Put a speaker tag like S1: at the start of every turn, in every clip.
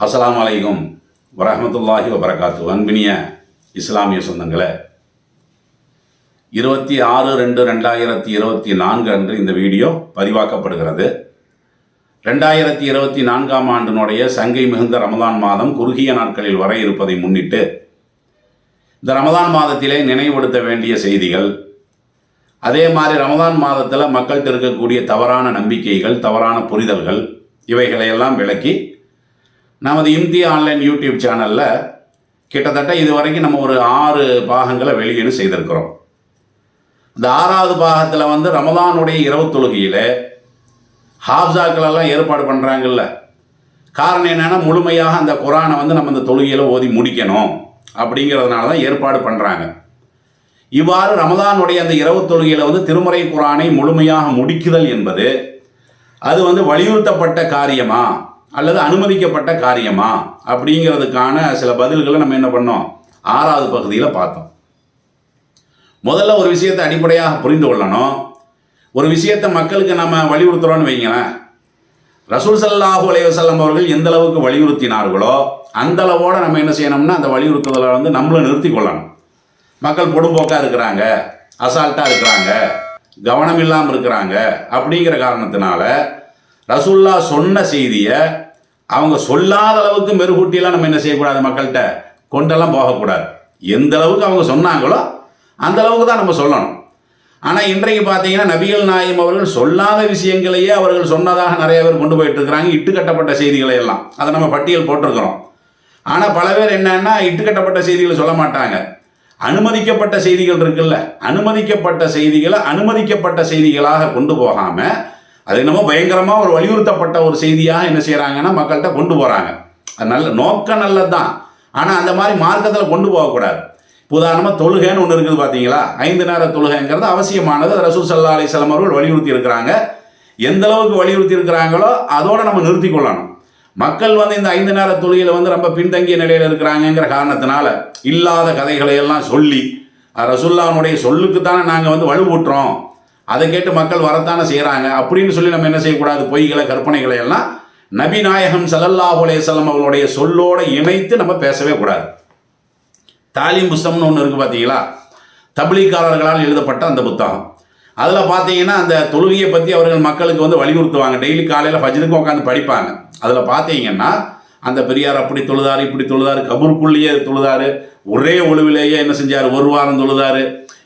S1: அஸ்லாம் வலைக்கும் வரமத்துல்லாஹி வபரகாத்து அன்பினிய இஸ்லாமிய சொந்தங்களே இருபத்தி ஆறு ரெண்டு ரெண்டாயிரத்தி இருபத்தி நான்கு அன்று இந்த வீடியோ பதிவாக்கப்படுகிறது. ரெண்டாயிரத்தி இருபத்தி நான்காம் ஆண்டினுடைய சங்கை மிகுந்த ரமதான் மாதம் குறுகிய நாட்களில் வர இருப்பதை முன்னிட்டு இந்த ரமதான் மாதத்திலே நினைவுபடுத்த வேண்டிய செய்திகள் அதே மாதிரி ரமதான் மாதத்தில் மக்கள்கிட்ட இருக்கக்கூடிய தவறான நம்பிக்கைகள் தவறான புரிதல்கள் இவைகளையெல்லாம் விளக்கி நமது இந்திய ஆன்லைன் யூடியூப் சேனலில் கிட்டத்தட்ட இது வரைக்கும் நம்ம ஒரு ஆறு பாகங்களை வெளியீடு செய்திருக்கிறோம். இந்த ஆறாவது பாகத்தில் வந்து ரமதானுடைய இரவு தொழுகையில் ஹாப்ஸாக்களெல்லாம் ஏற்பாடு பண்ணுறாங்கல்ல காரணம் என்னென்னா முழுமையாக அந்த குரானை வந்து நம்ம இந்த தொழுகையில் ஓதி முடிக்கணும் அப்படிங்கிறதுனால தான் ஏற்பாடு பண்ணுறாங்க இவ்வாறு ரமதானுடைய அந்த இரவு தொழுகையில் வந்து திருமறை குரானை முழுமையாக முடிக்குதல் என்பது அது வந்து வலியுறுத்தப்பட்ட காரியமாக அல்லது அனுமதிக்கப்பட்ட காரியமா? அப்படிங்கிறதுக்கான சில பதில்களை நம்ம என்ன பண்ணோம்? ஆறாவது பகுதியில் பார்த்தோம். முதல்ல ஒரு விஷயத்தை அடிப்படையாக புரிந்து கொள்ளணும். ஒரு விஷயத்தை மக்களுக்கு நம்ம வலியுறுத்துகிறோன்னு வைங்களேன். ரசூல் சல்லாஹூ அலைவசல்லம் அவர்கள் எந்த அளவுக்கு வலியுறுத்தினார்களோ அந்த அளவோட நம்ம என்ன செய்யணும்னா அந்த வலியுறுத்துதலை வந்து நம்மளும் நிறுத்தி கொள்ளணும். மக்கள் பொடும்போக்காக இருக்கிறாங்க அசால்ட்டாக இருக்கிறாங்க கவனம் இல்லாமல் இருக்கிறாங்க அப்படிங்கிற காரணத்தினால ரசூல்லா சொன்ன செய்தியை அவங்க சொல்லாத அளவுக்கு மெருகூட்டியெல்லாம் நம்ம என்ன செய்யக்கூடாது மக்கள்கிட்ட? கொண்டெல்லாம் போகக்கூடாது. எந்த அளவுக்கு அவங்க சொன்னாங்களோ அந்த அளவுக்கு தான் நம்ம சொல்லணும். ஆனால் இன்றைக்கு பார்த்தீங்கன்னா நபிகள் நாயம் அவர்கள் சொல்லாத விஷயங்களையே அவர்கள் சொன்னதாக நிறைய பேர் கொண்டு போயிட்டு இருக்கிறாங்க. இட்டுக்கட்டப்பட்ட செய்திகளை எல்லாம். அதை நம்ம பட்டியல் போட்டிருக்கிறோம். ஆனால் பல பேர் என்னன்னா இட்டுக்கட்டப்பட்ட செய்திகளை சொல்ல மாட்டாங்க. அனுமதிக்கப்பட்ட செய்திகள் இருக்குல்ல. அனுமதிக்கப்பட்ட செய்திகளை அனுமதிக்கப்பட்ட செய்திகளாக கொண்டு போகாமல் அது என்னமோ பயங்கரமாக ஒரு வலியுறுத்தப்பட்ட ஒரு செய்தியாக என்ன செய்கிறாங்கன்னா மக்கள்கிட்ட கொண்டு போகிறாங்க அது நல்ல நோக்கம் நல்லது தான் ஆனால் அந்த மாதிரி மார்க்கத்தில் கொண்டு போகக்கூடாது. உதாரணமாக தொழுகைன்னு ஒன்று இருக்குது பார்த்தீங்களா ஐந்து நேர தொழுகைங்கிறது அவசியமானது. அது ரசூல் சல்லா அலிஸ்லாம் அவர்கள் வலியுறுத்தி இருக்கிறாங்க. எந்த அளவுக்கு வலியுறுத்தி இருக்கிறாங்களோ அதோடு நம்ம நிறுத்தி கொள்ளணும். மக்கள் வந்து இந்த ஐந்து நேர தொழுகையில் வந்து ரொம்ப பின்தங்கிய நிலையில் இருக்கிறாங்கங்கிற காரணத்தினால இல்லாத கதைகளை எல்லாம் சொல்லி ரசுல்லாவுடைய சொல்லுக்கு தானே நாங்கள் வந்து வலுவூட்டுறோம். அதை கேட்டு மக்கள் வரத்தானே செய்கிறாங்க அப்படின்னு சொல்லி நம்ம என்ன செய்யக்கூடாது? பொய்களை கற்பனைகளை எல்லாம் நபிநாயகம் சலல்லா ஸல்லல்லாஹு அவர்களுடைய சொல்லோடு இணைத்து நம்ம பேசவே கூடாது. தாலிம் புஸ்தம்னு ஒன்று இருக்குது பார்த்தீங்களா தபிலீக்காரர்களால் எழுதப்பட்ட அந்த புத்தகம். அதில் பார்த்தீங்கன்னா அந்த தொழுகையை பற்றி அவர்கள் மக்களுக்கு வந்து வலியுறுத்துவாங்க. டெய்லி காலையில் ஃபஜ்ருக்கு உட்காந்து படிப்பாங்க. அதில் பார்த்தீங்கன்னா அந்த பெரியார் அப்படி தொழுதார் இப்படி தொழுதார் கபூருக்குள்ளேயே தொழுதார் ஒரே ஒழுவிலேயே என்ன செஞ்சார்? ஒரு வாரம் தொழுதாரு.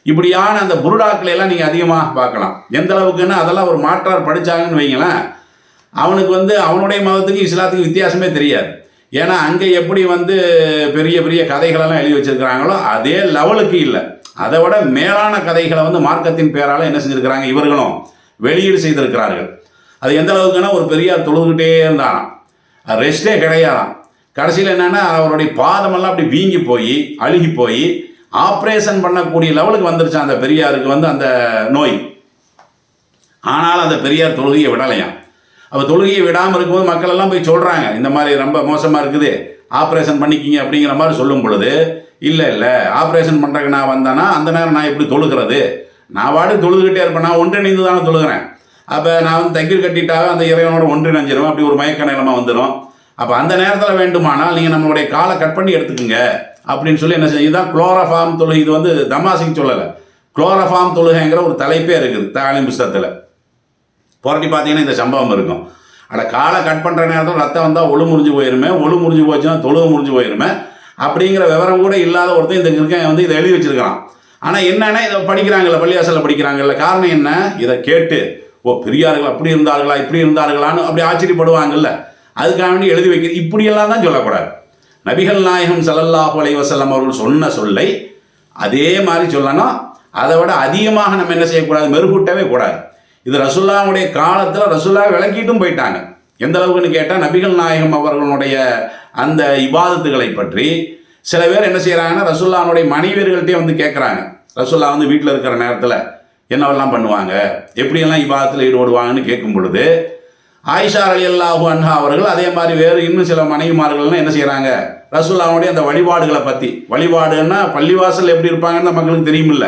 S1: இப்படியான அந்த புருடாக்களை எல்லாம் நீங்கள் அதிகமாக பார்க்கலாம். எந்த அளவுக்குன்னா அதெல்லாம் ஒரு மாற்றார் படித்தாங்கன்னு வைங்களேன். அவனுக்கு வந்து அவனுடைய மதத்துக்கு இஸ்லாத்துக்கு வித்தியாசமே தெரியாது. ஏன்னா அங்கே எப்படி வந்து பெரிய பெரிய கதைகளெல்லாம் எழுதி வச்சுருக்கிறாங்களோ அதே லெவலுக்கு இல்லை. அதை விட மேலான கதைகளை வந்து மார்க்கத்தின் பேரால் என்ன செஞ்சுருக்கிறாங்க இவர்களும் வெளியீடு செய்திருக்கிறார்கள். அது எந்த அளவுக்குன்னா ஒரு பெரியார் தொழுதுகிட்டே இருந்தாராம். ரெஸ்டே கிடையாதாம். கடைசியில் என்னென்னா அவருடைய பாதமெல்லாம் அப்படி வீங்கி போய் அழுகி போய் ஆப்ரேஷன் பண்ணக்கூடிய லெவலுக்கு வந்துருச்சு அந்த பெரியாருக்கு வந்து அந்த நோய். ஆனாலும் அந்த பெரியார் தொழுகையை விடலையாம் அப்போ தொழுகையை விடாமல் இருக்கும்போது மக்கள் எல்லாம் போய் சொல்கிறாங்க இந்த மாதிரி ரொம்ப மோசமாக இருக்குது ஆப்ரேஷன் பண்ணிக்கிங்க அப்படிங்கிற மாதிரி சொல்லும் பொழுது இல்லை இல்லை ஆப்ரேஷன் பண்ணுறதுக்கு நான் வந்தேன்னா அந்த நேரம் நான் எப்படி தொழுகிறது? நான் வாடி தொழுதுகிட்டே இருப்பேன் நான் ஒன்றிணைந்து தானே தொழுகிறேன். அப்போ நான் வந்து தங்கி கட்டிட்டாவே அந்த இறைவனோட ஒன்றிணைஞ்சிருவேன் அப்படி ஒரு மயக்க நிலமை வந்துடும் அப்போ அந்த நேரத்தில் வேண்டுமானால் நீங்கள் நம்மளுடைய காலை கட் பண்ணி எடுத்துக்கோங்க அப்படின்னு சொல்லி என்ன செய்ய இதுதான் குளோரஃபார்ம் தொழுகை இது வந்து தமாசிக்கு சொல்லலை. குளோரஃபார்ம் தொழுகைங்கிற ஒரு தலைப்பே இருக்குது தாலிம் புஸ்தகத்தில். புரட்டி பார்த்தீங்கன்னா இந்த சம்பவம் இருக்கும். அட காலை கட் பண்ணுற நேரத்தில் ரத்தம் வந்தால் ஒழு முறிஞ்சு போயிருமே ஒழு முறிஞ்சு போச்சுன்னா தொழுவு முறிஞ்சு போயிருமே அப்படிங்கிற விவரம் கூட இல்லாத ஒருத்தன் இந்த இருக்கேன் வந்து இதை எழுதி வச்சிருக்கான் ஆனால் என்னன்னா இதை படிக்கிறாங்கல்ல பள்ளியாசலில் படிக்கிறாங்கல்ல காரணம் என்ன? இதை கேட்டு ஓ பெரியார்கள் அப்படி இருந்தார்களா இப்படி இருந்தார்களான்னு அப்படி ஆச்சரியப்படுவாங்கல்ல. அதுக்காக வேண்டி எழுதி வைக்கிறது இப்படியெல்லாம் தான் சொல்லக்கூடாது. நபிகள் நாயகம் ஸல்லல்லாஹு அலைஹி வஸல்லம் அவர்கள் சொன்ன சொல்லை அதே மாதிரி சொல்லணும். அதை விட அதிகமாக நம்ம என்ன செய்யக்கூடாது? மெருகூட்டவே கூடாது. இது ரசுல்லாவுடைய காலத்தில் ரசுல்லா விளக்கிட்டும் போயிட்டாங்க. எந்த அளவுக்குன்னு கேட்டால் நபிகள் நாயகம் அவர்களுடைய அந்த இவாதத்துகளை பற்றி சில பேர் என்ன செய்கிறாங்கன்னா ரசுல்லானுடைய மனைவியர்கள்ட்டே வந்து கேட்குறாங்க ரசுல்லா வந்து வீட்டில் இருக்கிற நேரத்தில் என்னவெல்லாம் பண்ணுவாங்க? எப்படியெல்லாம் இவாதத்தில் ஈடுபடுவாங்கன்னு கேட்கும் பொழுது ஆயிஷா அலி அல்லாஹு அன்ஹா அவர்கள் அதே மாதிரி வேறு இன்னும் சில மனைவிமார்கள்லாம் என்ன செய்கிறாங்க ரசூல்லாவுடைய அந்த வழிபாடுகளை பற்றி வழிபாடுன்னா பள்ளிவாசல் எப்படி இருப்பாங்கன்னு மக்களுக்கு தெரியுமில்ல.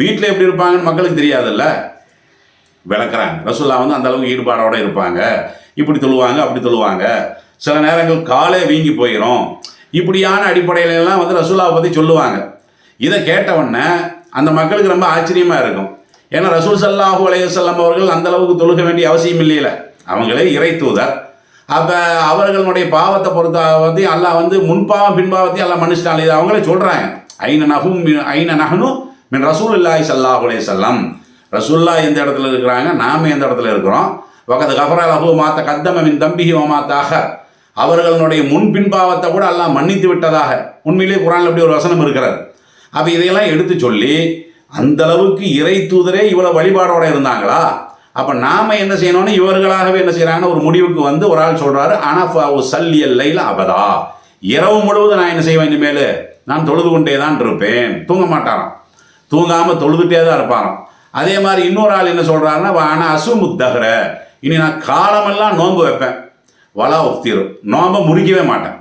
S1: வீட்டில் எப்படி இருப்பாங்கன்னு மக்களுக்கு தெரியாதுல்ல. விளக்குறாங்க. ரசூல்லா வந்து அந்த அளவுக்கு ஈடுபாடோட இருப்பாங்க. இப்படி தொழுவாங்க அப்படி தொழுவாங்க சில நேரங்கள் காலே வீங்கி போயிடும் இப்படியான அடிப்படையில எல்லாம் வந்து ரசூல்லாவை பற்றி சொல்லுவாங்க. இதை கேட்டவுடனே அந்த மக்களுக்கு ரொம்ப ஆச்சரியமாக இருக்கும். ஏன்னா ரசூல் சல்லாஹூ அலையுசல்லாம் அவர்கள் அந்தளவுக்கு தொழுக வேண்டிய அவசியம் இல்லையில. அவங்களே இறை தூதர். அப்போ அவர்களுடைய பாவத்தை பொறுத்த வந்து எல்லாம் வந்து முன்பாவம் பின்பாவத்தையும் எல்லாம் மன்னிச்சிட்டாங்க இது அவங்களே சொல்கிறாங்க ஐன நகும் ஐன நகனும் மின் ரசூல் இல்லாய் சல்லாஹூ செல்லம் ரசூல்லா எந்த இடத்துல இருக்கிறாங்க? நாம எந்த இடத்துல இருக்கிறோம்? வகது கஃபரா லஹு மாத்த கத்தம மின் தம்பிஹி ஓமாத்தாக அவர்களுடைய முன் பின்பாவத்தை கூட எல்லாம் மன்னித்து விட்டதாக. உண்மையிலேயே குரான்ல அப்படி ஒரு வசனம் இருக்கிறார் அப்போ இதையெல்லாம் எடுத்து சொல்லி அந்தளவுக்கு இறை தூதரே இவ்வளோ வழிபாடோடு இருந்தாங்களா? அப்போ நாம் என்ன செய்யணும்னு இவர்களாகவே என்ன செய்கிறாங்கன்னா ஒரு முடிவுக்கு வந்து ஒரு ஆள் சொல்கிறாரு ஆனா சல்லியல் லைல அபதா. இரவு முழுவதும் நான் என்ன செய்வேன் இனிமேல் நான் தொழுது கொண்டே தான் இருப்பேன். தூங்க மாட்டாராம். தூங்காமல் தொழுதுகிட்டே தான் இருப்பாராம். அதே மாதிரி இன்னொரு ஆள் என்ன சொல்கிறாருன்னா ஆனால் ஆனா அசுமுத்தகர இனி நான் காலமெல்லாம் நோன்பு வைப்பேன். வலா உஃப்திரு. நோன்பை முறிக்கவே மாட்டேன்.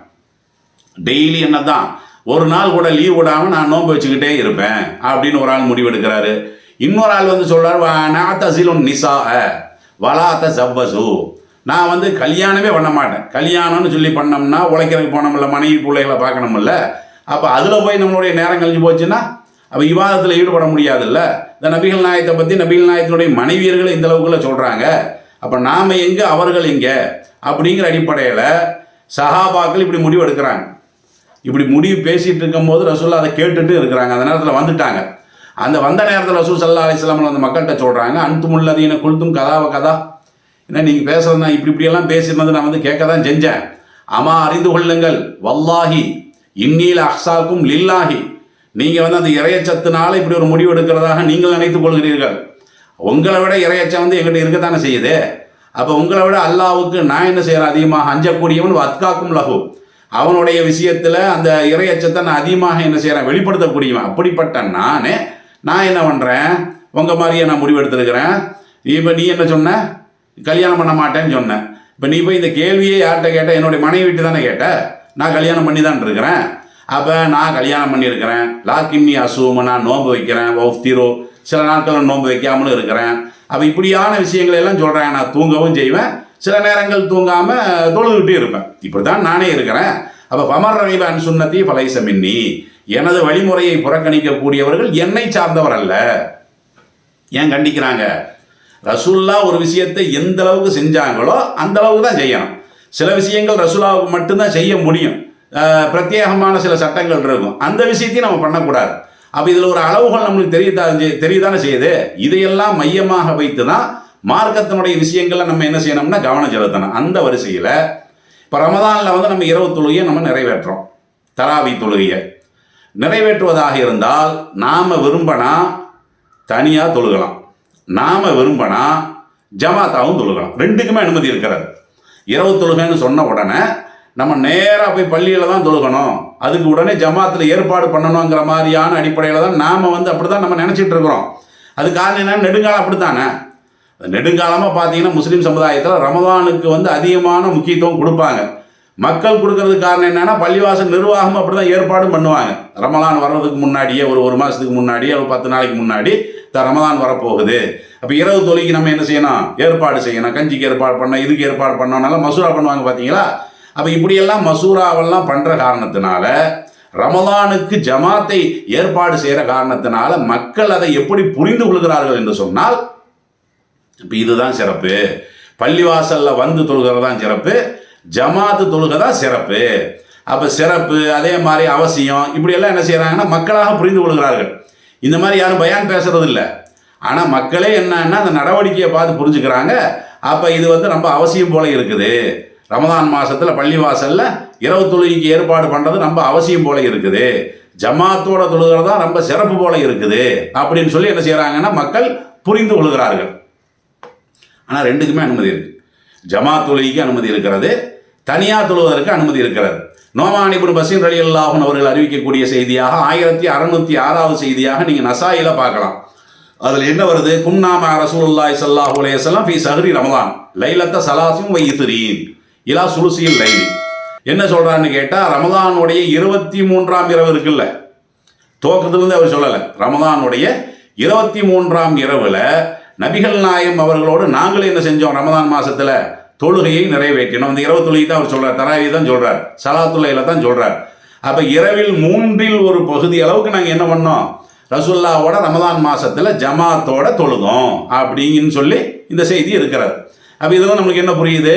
S1: டெய்லி என்ன தான் ஒரு நாள் கூட லீவ் விடாமல் நான் நோன்பு வச்சுக்கிட்டே இருப்பேன் அப்படின்னு ஒரு ஆள் முடிவெடுக்கிறாரு. இன்னொரு ஆள் வந்து சொல்கிறார் நான் தசிலும் நிசா வலாத்த சவ்வசு. நான் வந்து கல்யாணமே பண்ண மாட்டேன். கல்யாணம்னு சொல்லி பண்ணோம்னா உழைக்கிறதுக்கு போனோம்ல மனைவி பிள்ளைகளை பார்க்கணும்ல அப்போ அதில் போய் நம்மளுடைய நேரம் கழிஞ்சு போச்சுன்னா அப்போ விவாதத்தில் ஈடுபட முடியாதுல்ல? இந்த நபிகள் நாயத்தை பற்றி நபிகள் நாயத்தினுடைய மனைவியர்கள் இந்த அளவுக்குள்ள சொல்கிறாங்க அப்போ நாம் எங்கே அவர்கள் எங்கே? அப்படிங்கிற அடிப்படையில் சஹாபாக்கள் இப்படி முடிவு எடுக்கிறாங்க இப்படி முடிவு பேசிகிட்டு இருக்கும்போது ரசூல் அதை கேட்டுட்டு இருக்கிறாங்க. அந்த நேரத்தில் வந்துட்டாங்க. அந்த வந்த நேரத்தில் ரசூ சல்லா அலிஸ்லாம் அந்த மக்கள்கிட்ட சொல்கிறாங்க அன்புமுள்ளதீன குல்தும் கதாவ கதா. ஏன்னா நீங்கள் பேசுறது இப்படி இப்படியெல்லாம் பேசினது நான் வந்து கேட்க தான் செஞ்சேன். அம்மா அறிந்து கொள்ளுங்கள் வல்லாஹி இன்னீல அஹ்சாக்கும் லில்லாஹி. நீங்கள் வந்து அந்த இறையச்சத்தினால இப்படி ஒரு முடிவு எடுக்கிறதாக நீங்கள் நினைத்துக் கொள்கிறீர்கள். உங்களை விட இறையச்சம் வந்து எங்கிட்ட இருக்கத்தானே செய்யுது? அப்போ உங்களை விட அல்லாவுக்கு நான் என்ன செய்கிறேன் அதிகமாக அஞ்சக்கூடியவன் வத்காக்கும் லகு அவனுடைய விஷயத்தில் அந்த இறையச்சத்தை நான் அதிகமாக என்ன செய்கிறேன் வெளிப்படுத்தக்கூடியவன். அப்படிப்பட்ட நானே நான் என்ன பண்ணுறேன் உங்கள் மாதிரியே நான் முடிவெடுத்துருக்கிறேன். இப்போ நீ என்ன சொன்ன? கல்யாணம் பண்ண மாட்டேன்னு சொன்னேன் இப்போ நீ போய் இந்த கேள்வியே யார்கிட்ட கேட்ட? என்னுடைய மனைவி வீட்டு தானே கேட்ட? நான் கல்யாணம் பண்ணி தான் இருக்கிறேன். அப்போ நான் கல்யாணம் பண்ணியிருக்கிறேன். லாக்கிம்னி அசூம நான் நோன்பு வைக்கிறேன். ஓஃப் தீரோ. சில நாட்கள் நோன்பு வைக்காமலும் இருக்கிறேன். அப்போ இப்படியான விஷயங்களை எல்லாம் சொல்கிறேன் நான் தூங்கவும் செய்வேன். சில நேரங்கள் தூங்காமல் தொழுதுகிட்டே இருப்பேன். இப்படி தான் நானே இருக்கிறேன். அப்போ பமர் ரவிப சுண்ணத்தி பலைசமின்னி எனது வழிமுறையை புறக்கணிக்கக்கூடியவர்கள் என்னை சார்ந்தவர் அல்ல. ஏன் கண்டிக்கிறாங்க? ரசூல்லா ஒரு விஷயத்தை எந்த அளவுக்கு செஞ்சாங்களோ அந்த அளவுக்கு தான் செய்யணும். சில விஷயங்கள் ரசூலாவுக்கு மட்டும்தான் செய்ய முடியும். பிரத்யேகமான சில சட்டங்கள் இருக்கும். அந்த விஷயத்தையும் நம்ம பண்ணக்கூடாது. அப்போ இதில் ஒரு அளவுகள் நம்மளுக்கு தெரியுதான் தெரியுதானே செய்யுது? இதையெல்லாம் மையமாக வைத்து தான் மார்க்கத்தினுடைய விஷயங்களை நம்ம என்ன செய்யணும்னா கவனம் செலுத்தணும். அந்த வரிசையில் இப்போ ரமதானில் வந்து நம்ம இரவு தொழுகையை நம்ம நிறைவேற்றுறோம் தராவி தொழுகையை. நிறைவேற்றுவதாக இருந்தால் நாம் விரும்பினா தனியாக தொழுகலாம். நாம் விரும்பினா ஜமாத்தாவும் தொழுகலாம். ரெண்டுக்குமே அனுமதி இருக்கிறது. இரவு தொழுகைன்னு சொன்ன உடனே நம்ம நேராக போய் பள்ளியில் தான் தொழுகணும். அதுக்கு உடனே ஜமாத்தில் ஏற்பாடு பண்ணணுங்கிற மாதிரியான அடிப்படையில் தான் நாம் வந்து அப்படி தான் நம்ம நினச்சிட்டு இருக்கிறோம். அது காரணம் என்ன நெடுங்காலம் அப்படித்தானே? நெடுங்காலமாக பார்த்தீங்கன்னா முஸ்லீம் சமுதாயத்தில் ரமதானுக்கு வந்து அதிகமான முக்கியத்துவம் கொடுப்பாங்க. மக்கள் கொடுக்கறதுக்கு காரணம் என்னென்னா பள்ளிவாசல் நிர்வாகம் அப்படி தான் ஏற்பாடும் பண்ணுவாங்க. ரமலான் வர்றதுக்கு முன்னாடியே ஒரு ஒரு மாதத்துக்கு முன்னாடியே ஒரு பத்து நாளைக்கு முன்னாடி த ரமலான் வரப்போகுது. அப்போ இரவு தொழிலுக்கு நம்ம என்ன செய்யணும்? ஏற்பாடு செய்யணும். கஞ்சிக்கு ஏற்பாடு பண்ணோம் இதுக்கு ஏற்பாடு பண்ணோம் நல்லா மசூரா பண்ணுவாங்க பார்த்தீங்களா அப்போ இப்படியெல்லாம் மசூராவெல்லாம் பண்ணுற காரணத்தினால ரமலானுக்கு ஜமாத்தை ஏற்பாடு செய்கிற காரணத்தினால மக்கள் அதை எப்படி புரிந்து கொள்கிறார்கள் என்று சொன்னால் இப்போ இதுதான் சிறப்பு. பள்ளிவாசலில் வந்து தொழுகிறது தான் சிறப்பு. ஜமாத்து தொழுகை தான் சிறப்பு. அப்போ சிறப்பு அதே மாதிரி அவசியம் இப்படியெல்லாம் என்ன செய்கிறாங்கன்னா மக்களாக புரிந்து கொள்கிறார்கள். இந்த மாதிரி யாரும் பயான் பேசுறது இல்லை. ஆனால் மக்களே என்னன்னா அந்த நடவடிக்கையை பார்த்து புரிஞ்சுக்கிறாங்க. அப்போ இது வந்து ரொம்ப அவசியம் போல இருக்குது. ரமதான் மாசத்துல பள்ளிவாசலில் இரவு தொழுகைக்கு ஏற்பாடு பண்ணுறது ரொம்ப அவசியம் போல இருக்குது. ஜமாத்தோட தொழுகிறது தான் ரொம்ப சிறப்பு போல இருக்குது. அப்படின்னு சொல்லி என்ன செய்கிறாங்கன்னா மக்கள் புரிந்து கொள்கிறார்கள். ஆனால் ரெண்டுக்குமே அனுமதி இருக்குது ஜமாத் தொழுகைக்கு அனுமதி இருக்கிறது. தனியார் தொழுவதற்கு அனுமதி இருக்கிறது. நோமானிபுன் பசீர் அலி அல்லாஹன் அவர்கள் அறிவிக்கக்கூடிய செய்தியாக ஆயிரத்தி அறுநூத்தி ஆறாவது செய்தியாக நீங்கள் நசாயில பார்க்கலாம். அதில் என்ன வருது? கும்நாம ரசூலுல்லாய் சல்லாஹ் அலைஹி வஸல்லம் ஃபீ ரமதான். லைலத்த சலாசும் வைத்திரீன் இலா சுலுசியில் லைலி. என்ன சொல்கிறான்னு கேட்டால் ரமதானுடைய இருபத்தி மூன்றாம் இரவு இருக்குல்ல. துவக்கத்திலிருந்து அவர் சொல்லலை. ரமதானுடைய இருபத்தி மூன்றாம் இரவில் நபிகள் நாயம் அவர்களோடு நாங்களும் என்ன செஞ்சோம் ரமதான் மாதத்தில் தொழுகையை நிறைவேற்றணும் அந்த இரவு தொழுகை தான் அவர் சொல்கிறார் தராவி தான் சொல்கிறார் சலாத்துல்லையில தான் சொல்கிறார் அப்போ இரவில் மூன்றில் ஒரு பகுதி அளவுக்கு நாங்கள் என்ன பண்ணோம்? ரசுல்லாவோட ரமதான் மாதத்தில் ஜமாத்தோட தொழுதோம் அப்படின்னு சொல்லி இந்த செய்தி இருக்கிறது. அப்போ இதுவும் நம்மளுக்கு என்ன புரியுது?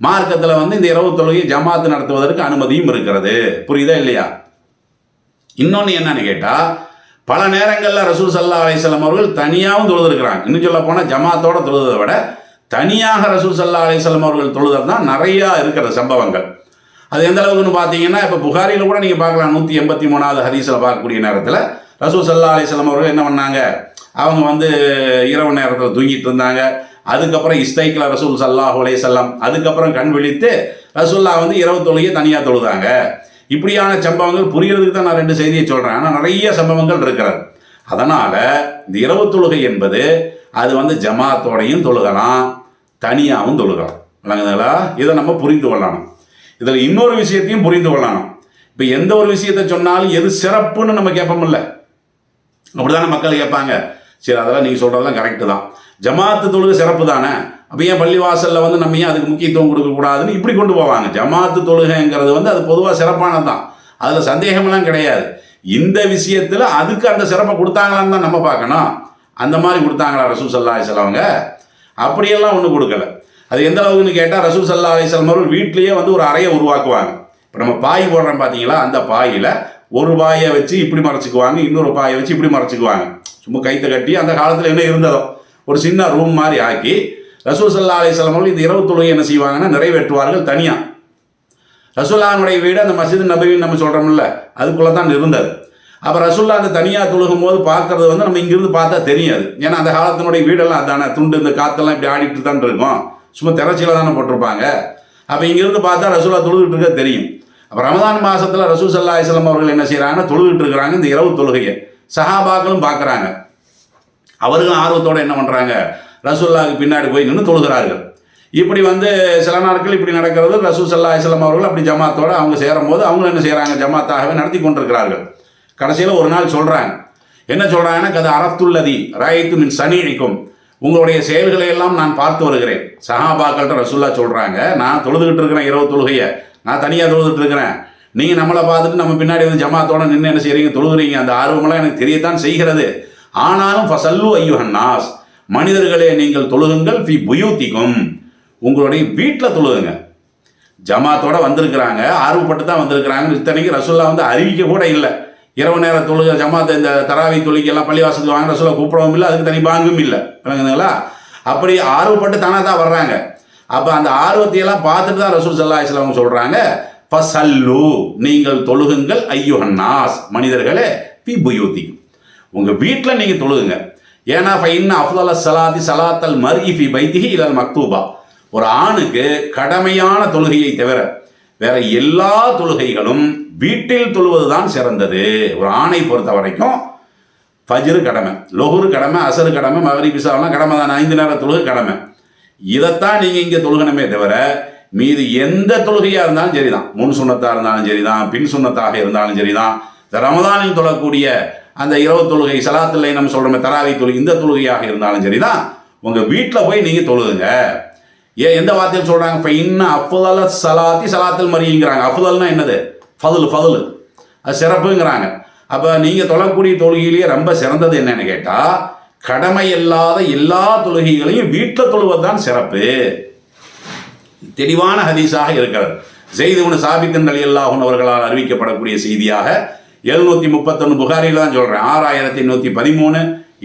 S1: மார்க்கத்தில் வந்து இந்த இரவு தொழுகை ஜமாத்து நடத்துவதற்கு அனுமதியும் இருக்கிறது. புரியுதா இல்லையா? இன்னொன்று என்னன்னு கேட்டால் பல நேரங்களில் ரசூல் சல்லா அலிஸ்லாம் அவர்கள் தனியாகவும் தொழுதுருக்கிறாங்க. இன்னும் சொல்ல போனால் ஜமாத்தோட தொழுதை விட தனியாக ரசூல் சல்லா அலிஸ்லாம் அவர்கள் தொழுதல் தான் நிறையா இருக்கிற சம்பவங்கள். அது எந்த அளவுக்குன்னு பார்த்தீங்கன்னா இப்போ புகாரியில் கூட நீங்கள் பார்க்கலாம் நூற்றி எண்பத்தி மூணாவது ஹதீஸில் பார்க்கக்கூடிய நேரத்தில் ரசூ சல்லா அலிஸ்லாம் அவர்கள் என்ன பண்ணாங்க? அவங்க வந்து இரவு நேரத்தில் தூங்கிட்டு இருந்தாங்க. அதுக்கப்புறம் இஸ்தைக்கில் ரசூல் சல்லாஹ் அலையம் அதுக்கப்புறம் கண் விழித்து ரசூல்லா வந்து இரவு தொழுகையை தனியாக தொழுதாங்க. இப்படியான சம்பவங்கள் புரியறதுக்கு தான் நான் ரெண்டு செய்தியை சொல்கிறேன் ஆனால் நிறைய சம்பவங்கள் இருக்கிறது. அதனால் இந்த இரவு தொழுகை என்பது அது வந்து ஜமாத்தோடையும் தொழுகலாம் தனியாகவும் தொழுகலாம். விளங்குதுங்களா? இதை நம்ம புரிந்து கொள்ளணும். இதில் இன்னொரு விஷயத்தையும் புரிந்து கொள்ளணும். இப்போ எந்த ஒரு விஷயத்தை சொன்னாலும் எது சிறப்புன்னு நம்ம கேட்போம்ல அப்படிதானே மக்கள் கேட்பாங்க. சரி அதெல்லாம் நீங்கள் சொல்கிறதெல்லாம் கரெக்டு தான். ஜமாத்து தொழுகை சிறப்பு தானே? அப்போ ஏன் பள்ளிவாசலில் வந்து நம்ம ஏன் அதுக்கு முக்கியத்துவம் கொடுக்கக்கூடாதுன்னு இப்படி கொண்டு போவாங்க. ஜமாத்து தொழுகைங்கிறது வந்து அது பொதுவாக சிறப்பானது தான். அதில் சந்தேகமெல்லாம் கிடையாது. இந்த விஷயத்தில் அதுக்கு அந்த சிறப்பை கொடுத்தாங்களான்னு தான் நம்ம பார்க்கணும். அந்த மாதிரி கொடுத்தாங்களா ரசூசல்லா சல்லா அப்படியெல்லாம் ஒன்றும் கொடுக்கல. அது எந்த அளவுக்குன்னு கேட்டால் ரசூல் சல்லா அலிஸ்லாம் அவர்கள் வீட்லேயே வந்து ஒரு அறையை உருவாக்குவாங்க. இப்போ நம்ம பாய் போடுறோம் பார்த்தீங்களா அந்த பாயில் ஒரு பாயை வச்சு இப்படி மறைச்சிக்குவாங்க இன்னொரு பாயை வச்சு இப்படி மறைச்சிக்குவாங்க. சும்மா கைத்தை கட்டி அந்த காலத்தில் என்ன இருந்ததோ ஒரு சின்ன ரூம் மாதிரி ஆக்கி ரசூல் சல்லா அலிஸ்லாம் அவர்கள் இந்த இரவு தொழுகை என்ன செய்வாங்கன்னா நிறைவேற்றுவார்கள் தனியாக ரசூல்லானுடைய வீடு அந்த மசித் நபவின்னு நம்ம சொல்கிறோம்ல அதுக்குள்ளே தான் இருந்தது. அப்போ ரசுல்லா அந்த தனியாக தொழுகும் போது பார்க்கறது வந்து நம்ம இங்கிருந்து பார்த்தா தெரியாது. ஏன்னா அந்த காலத்தினுடைய வீடெல்லாம் அதானே? துண்டு இந்த காற்றெல்லாம் இப்படி ஆடிட்டு தான் இருக்கும். சும்மா திரச்சியில் தானே போட்டிருப்பாங்க. அப்போ இங்கிருந்து பார்த்தா ரசுல்லா தொழுதுட்டு இருக்க தெரியும். அப்போ ரமதான் மாதத்தில் ரசூல் சல்லா அலிஸ்லாம் அவர்கள் என்ன செய்கிறாங்கன்னா தொழுதுட்டு இருக்கிறாங்க இந்த இரவு தொழுகையை. சஹாபாக்களும் பார்க்குறாங்க. அவர்களும் ஆர்வத்தோடு என்ன பண்ணுறாங்க ரசூல்லாவுக்கு பின்னாடி போய் நின்று தொழுகிறார்கள். இப்படி வந்து சில நாட்கள் இப்படி நடக்கிறது ரசூல் சல்லா இஸ்லாம் அவர்கள் அப்படி ஜமாத்தோடு அவங்க சேரும்போது அவங்க என்ன செய்கிறாங்க ஜமாத்தாகவே நடத்தி கொண்டிருக்கிறார்கள். கடைசியில் ஒரு நாள் சொல்கிறாங்க என்ன சொல்கிறாங்கன்னா கதை அறத்துள்ளதி ராயத்து மின் சனிக்கும் உங்களுடைய செயல்களை எல்லாம் நான் பார்த்து வருகிறேன். சஹாபாக்கள்கிட்ட ரசுல்லா சொல்கிறாங்க நான் தொழுதுகிட்டு இருக்கிறேன் இரவு தொழுகையை. நான் தனியாக தொழுதுட்டு இருக்கிறேன். நீங்கள் நம்மளை பார்த்துட்டு நம்ம பின்னாடி வந்து ஜமாத்தோட நின்று என்ன செய்கிறீங்க தொழுகிறீங்க. அந்த ஆர்வமெல்லாம் எனக்கு தெரியத்தான் செய்கிறது. ஆனாலும் ஃபசல்லு ஐயுஹன்னாஸ் மனிதர்களே நீங்கள் தொழுகுங்கள். ஃபி புயூத்திக்கும் உங்களுடைய வீட்டில் தொழுகுங்க. ஜமாத்தோட வந்திருக்கிறாங்க ஆர்வப்பட்டு தான் வந்திருக்கிறாங்க இத்தனைக்கு ரசுல்லா வந்து அறிவிக்க கூட இல்லை. இரவு நேர தொழுக ஜமாத்த இந்த தராவி தொழுகையெல்லாம் பள்ளிவாசத்துக்கு வாங்குற சொல்ல கூப்பிடவும் இல்லை அதுக்கு தனி பாங்கும் இல்லை. விளங்குதுங்களா? அப்படி ஆர்வப்பட்டு தானே தான் வர்றாங்க. அப்போ அந்த ஆர்வத்தையெல்லாம் பார்த்துட்டு தான் ரசூல் சல்லா இஸ்லாம் சொல்கிறாங்க ஃபசல்லு நீங்கள் தொழுகுங்கள் ஐயுஹன்னாஸ் மனிதர்களே பி புயூத்திக்கும். உங்கள் வீட்டில் நீங்கள் தொழுகுங்க. ஏன்னா ஃபைன் அஃதல சலாத்தி சலாத்தல் மர்இ ஃபி பைத்திஹி இலல் மக்தூபா. ஒரு ஆணுக்கு கடமையான தொழுகையை தவிர வேற எல்லா தொழுகைகளும் வீட்டில் தொழுவது தான் சிறந்தது. ஒரு ஆணை பொறுத்த வரைக்கும் ஃபஜ்ரு கடமை லொஹுரு கடமை அசரு கடமை மகரி பிசாவெல்லாம் கடமை தான் ஐந்து நேர தொழுகு கடமை. இதைத்தான் நீங்கள் இங்கே தொழுகணுமே தவிர மீது எந்த தொழுகையாக இருந்தாலும் சரிதான். முன் சுண்ணத்தாக இருந்தாலும் சரிதான் பின் சுண்ணத்தாக இருந்தாலும் சரிதான். இந்த ரமதானில் தொழக்கூடிய அந்த இரவு தொழுகை சலாத்தில் நம்ம சொல்கிறோமே தராவி தொழுகை இந்த தொழுகையாக இருந்தாலும் சரிதான். உங்கள் வீட்டில் போய் நீங்கள் தொழுதுங்க ஏன் எந்த வார்த்தையில் சொல்கிறாங்க இப்போ இன்னும் அஃபுதல சலாத்தி சலாத்தில் மறியுங்கிறாங்க அஃபுதல்னா என்னது? ஃபதுல் ஃபதுல் அது சிறப்புங்கிறாங்க. அப்போ நீங்கள் தொழக்கூடிய தொழுகையிலேயே ரொம்ப சிறந்தது என்னன்னு கேட்டால் கடமை இல்லாத எல்லா தொழுகைகளையும் வீட்டில் தொழுவது தான் சிறப்பு. தெளிவான ஹதீஸாக இருக்கிறது. செய்து ஒன்று சாபித்தன் அலி அல்லாஹன் அவர்களால் அறிவிக்கப்படக்கூடிய செய்தியாக எழுநூற்றி முப்பத்தொன்று புகாரியில் தான் சொல்கிறேன் ஆறாயிரத்தி நூற்றி பதிமூணு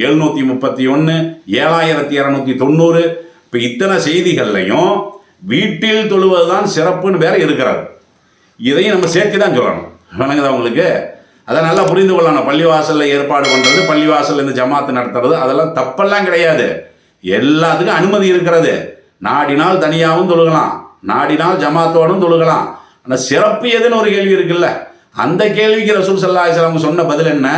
S1: எழுநூற்றி முப்பத்தி ஒன்று ஏழாயிரத்தி இரநூத்தி தொண்ணூறு. இப்போ இத்தனை செய்திகள்லையும் வீட்டில் தொழுவது தான் சிறப்புன்னு வேற இருக்கிறார் இதையும் நம்ம சேர்த்து தான் சொல்லணும். வணங்குதா உங்களுக்கு? அதை நல்லா புரிந்து கொள்ளணும். பள்ளிவாசலில் ஏற்பாடு பண்ணுறது பள்ளிவாசலில் இந்த ஜமாத்து நடத்துறது அதெல்லாம் தப்பெல்லாம் கிடையாது. எல்லாத்துக்கும் அனுமதி இருக்கிறது. நாடினால் தனியாகவும் தொழுகலாம். நாடினால் ஜமாத்தோடும் தொழுகலாம். ஆனால் சிறப்பு எதுன்னு ஒரு கேள்வி இருக்குல்ல? அந்த கேள்விக்கு ரசூல் சல்லா அவங்க சொன்ன பதில் என்ன?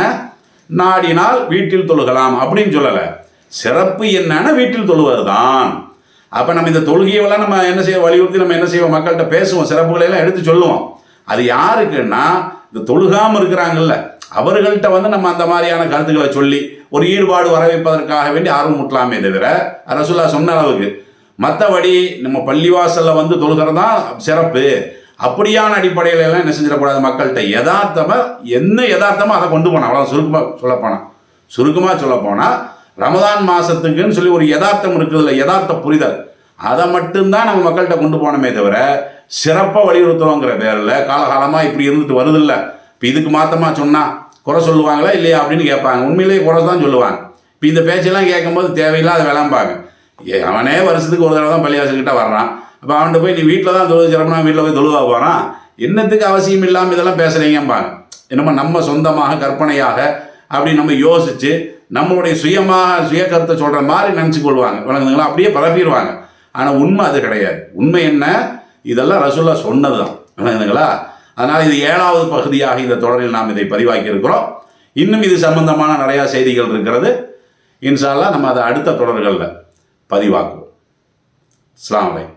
S1: நாடினால் வீட்டில் தொழுகலாம் அப்படின்னு சொல்லலை. சிறப்பு என்னன்னா வீட்டில் தொழுவது தான் அப்போ நம்ம இந்த தொழுகையெல்லாம் நம்ம என்ன செய்ய வலியுறுத்தி நம்ம என்ன செய்வோம்? மக்கள்கிட்ட பேசுவோம் சிறப்புகளை எல்லாம் எடுத்து சொல்லுவோம். அது யாருக்குன்னா இந்த தொழுகாமல் இருக்கிறாங்கல்ல அவர்கள்ட்ட வந்து நம்ம அந்த மாதிரியான கருத்துக்களை சொல்லி ஒரு ஈடுபாடு வர வைப்பதற்காக வேண்டி ஆர்வம் முட்டலாமே தவிர ரசுல்லா சொன்ன அளவுக்கு மற்றபடி நம்ம பள்ளிவாசலில் வந்து தொழுகிறது தான் சிறப்பு. அப்படியான அடிப்படையில எல்லாம் என்ன செஞ்சிடக்கூடாது மக்கள்கிட்ட? யதார்த்தமாக என்ன யதார்த்தமாக அதை கொண்டு போனால் அவ்வளோ சுருக்கமாக சொல்லப்போனால் சுருக்கமாக சொல்லப்போனால் ரமதான் மாதத்துக்குன்னு சொல்லி ஒரு யதார்த்தம் இருக்குதுல்ல யதார்த்த புரிதல். அதை மட்டும்தான் நம்ம மக்கள்கிட்ட கொண்டு போனோமே தவிர சிறப்பாக வலியுறுத்துறோங்கிற பேரில் காலகாலமாக இப்படி இருந்துட்டு வருதில்ல. இப்போ இதுக்கு மாத்தமாக சொன்னால் குறை சொல்லுவாங்களா இல்லையா அப்படின்னு கேட்பாங்க. உண்மையிலேயே குறை தான் சொல்லுவாங்க. இப்போ இந்த பேச்செல்லாம் கேட்கும்போது தேவையில்லாத விளம்பாங்க. அவனே வருஷத்துக்கு ஒரு தடவை தான் பள்ளிவாசல்கிட்ட வர்றான். அப்போ அவன்கிட்ட போய் நீ வீட்டில் தான் தொழுது சிறப்புனா வீட்டில் போய் தொழுவா போகிறான் என்னத்துக்கு அவசியம் இல்லாமல் இதெல்லாம் பேசுகிறீங்கம்பாங்க என்னமோ நம்ம சொந்தமாக கற்பனையாக அப்படி நம்ம யோசித்து நம்மளுடைய சுயமாக சுய கருத்தை சொல்கிற மாதிரி நினச்சி கொள்வாங்க. விளங்குதுங்களா? அப்படியே பரப்பிடுவாங்க. ஆனால் உண்மை அது கிடையாது. உண்மை என்ன? இதெல்லாம் ரசூல்லா சொன்னது தான் விளங்குதுங்களா? அதனால் இது ஏழாவது பகுதியாக இந்த தொடரில் நாம் இதை பதிவாக்கி இருக்கிறோம். இன்னும் இது சம்பந்தமான நிறையா செய்திகள் இருக்கிறது. இன்ஷா நம்ம அதை அடுத்த தொடர்களில் பதிவாக்குவோம். அஸ்லாம் வலைக்கம்